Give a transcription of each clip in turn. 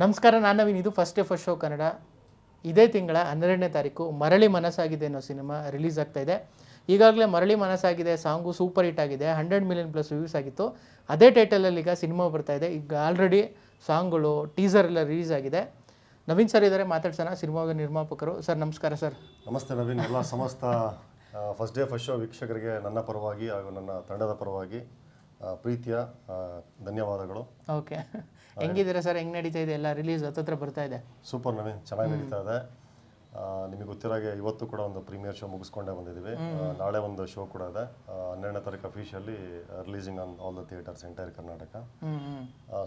ನಮಸ್ಕಾರ ನಾನು ನವೀನ್. ಇದು first day first show Kannada. ಇದೇ ತಿಂಗಳ ಹನ್ನೆರಡನೇ ತಾರೀಕು ಮರಳಿ ಮನಸ್ಸಾಗಿದೆ ಅನ್ನೋ ಸಿನಿಮಾ ರಿಲೀಸ್ ಆಗ್ತಾ ಇದೆ. ಈಗಾಗಲೇ Marali Manasagide song super hit ಆಗಿದೆ ಹಂಡ್ರೆಡ್ ಮಿಲಿಯನ್ ಪ್ಲಸ್ ವ್ಯೂಸ್ ಆಗಿತ್ತು. ಅದೇ ಟೈಟಲಲ್ಲಿ ಈಗ ಸಿನಿಮಾ ಬರ್ತಾ ಇದೆ. ಈಗ ಆಲ್ರೆಡಿ ಸಾಂಗ್ಗಳು ಟೀಸರ್ ಎಲ್ಲ ರಿಲೀಸ್ ಆಗಿದೆ. ನವೀನ್ ಸರ್ ಇದ್ದಾರೆ ಮಾತಾಡ್ಸೋಣ. ಸಿನಿಮಾದ ನಿರ್ಮಾಪಕರು. ಸರ್ ನಮಸ್ಕಾರ ಸರ್ ನಮಸ್ತೆ ನವೀನ್. ಎಲ್ಲ ಸಮಸ್ತ ಫಸ್ಟ್ ಡೇ ಫಸ್ಟ್ ಶೋ ವೀಕ್ಷಕರಿಗೆ ನನ್ನ ಪರವಾಗಿ ಹಾಗೂ ನನ್ನ ತಂಡದ ಪರವಾಗಿ ಪ್ರೀತಿಯ ಧನ್ಯವಾದಗಳು. ಓಕೆ ಹೆಂಗಿದ್ದೀರಾ ಸರ್? ಹೆಂಗ್ ನಡೀತಾ ಇದೆ? ಎಲ್ಲ ರಿಲೀಸ್ ಹತ್ತತ್ರ ಬರ್ತಾ ಇದೆ. ಸೂಪರ್ ನವೀನ್ ಚೆನ್ನಾಗಿ ನಡೀತಾ ಇದೆ. ನಿಮಗೆ ಗೊತ್ತಿರಾಗೆ ಇವತ್ತು ಕೂಡ ಒಂದು ಪ್ರೀಮಿಯರ್ ಶೋ ಮುಗಿಸ್ಕೊಂಡೇ ಬಂದಿದ್ದೀವಿ. ನಾಳೆ ಒಂದು ಶೋ ಕೂಡ ಇದೆ. ಹನ್ನೆರಡನೇ ತಾರೀಕು officially releasing on all the theatres entire Karnataka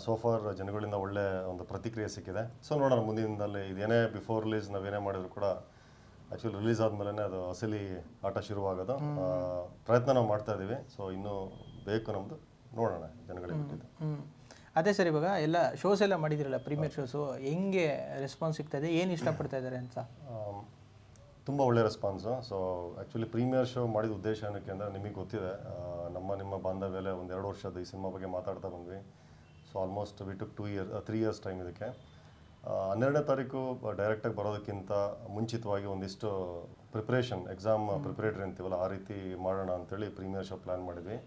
so far ಜನಗಳಿಂದ ಒಳ್ಳೆ ಒಂದು ಪ್ರತಿಕ್ರಿಯೆ ಸಿಕ್ಕಿದೆ. ಸೊ ನೋಡೋಣ ಮುಂದಿನದಲ್ಲಿ ಇದೇನೇ ಬಿಫೋರ್ ರಿಲೀಸ್ ನಾವೇನೇ ಮಾಡಿದ್ರು ಕೂಡ ಆ್ಯಕ್ಚುಲಿ ರಿಲೀಸ್ ಆದಮೇಲೆ ಅದು ಅಸಲಿ ಆಟ ಶುರುವಾಗೋದು. ಪ್ರಯತ್ನ ನಾವು ಮಾಡ್ತಾ ಇದ್ದೀವಿ ಸೊ ಇನ್ನೂ ಬೇಕು ನಮ್ಮದು ನೋಡೋಣ ಜನಗಳಿಗೆ ಬಿಟ್ಟಿದ್ದು ಅದೇ ಸರ್ ಇವಾಗ ಎಲ್ಲ ಶೋಸ್ ಎಲ್ಲ ಮಾಡಿದಿರಲ್ಲ ಪ್ರೀಮಿಯರ್ ಶೋಸು ಹೆಂಗೆ ರೆಸ್ಪಾನ್ಸ್ ಸಿಗ್ತಾ ಇದೆ ಏನು ಇಷ್ಟಪಡ್ತಾ ಇದ್ದಾರೆ ಅಂತ? ತುಂಬ ಒಳ್ಳೆ response so actually premiere show ಮಾಡಿದ ಉದ್ದೇಶ ಏನಕ್ಕೆ ಅಂದರೆ ನಿಮಗೆ ಗೊತ್ತಿದೆ ನಮ್ಮ ನಿಮ್ಮ ಬಾಂಧವ್ಯಲೆ ಒಂದು ಎರಡು ವರ್ಷದ ಈ ಸಿನಿಮಾ ಬಗ್ಗೆ ಮಾತಾಡ್ತಾ ಬಂದ್ವಿ. So almost we took two year three years time ಇದಕ್ಕೆ. ಹನ್ನೆರಡನೇ ತಾರೀಕು ಡೈರೆಕ್ಟಾಗಿ ಬರೋದಕ್ಕಿಂತ ಮುಂಚಿತವಾಗಿ ಒಂದಿಷ್ಟು ಪ್ರಿಪ್ರೇಷನ್ ಎಕ್ಸಾಮ್ ಪ್ರಿಪ್ರೇಟ್ರಿ ಅಂತೀವಲ್ಲ ಆ ರೀತಿ ಮಾಡೋಣ ಅಂತೇಳಿ ಪ್ರೀಮಿಯರ್ ಶೋ ಪ್ಲ್ಯಾನ್ ಮಾಡಿದ್ವಿ.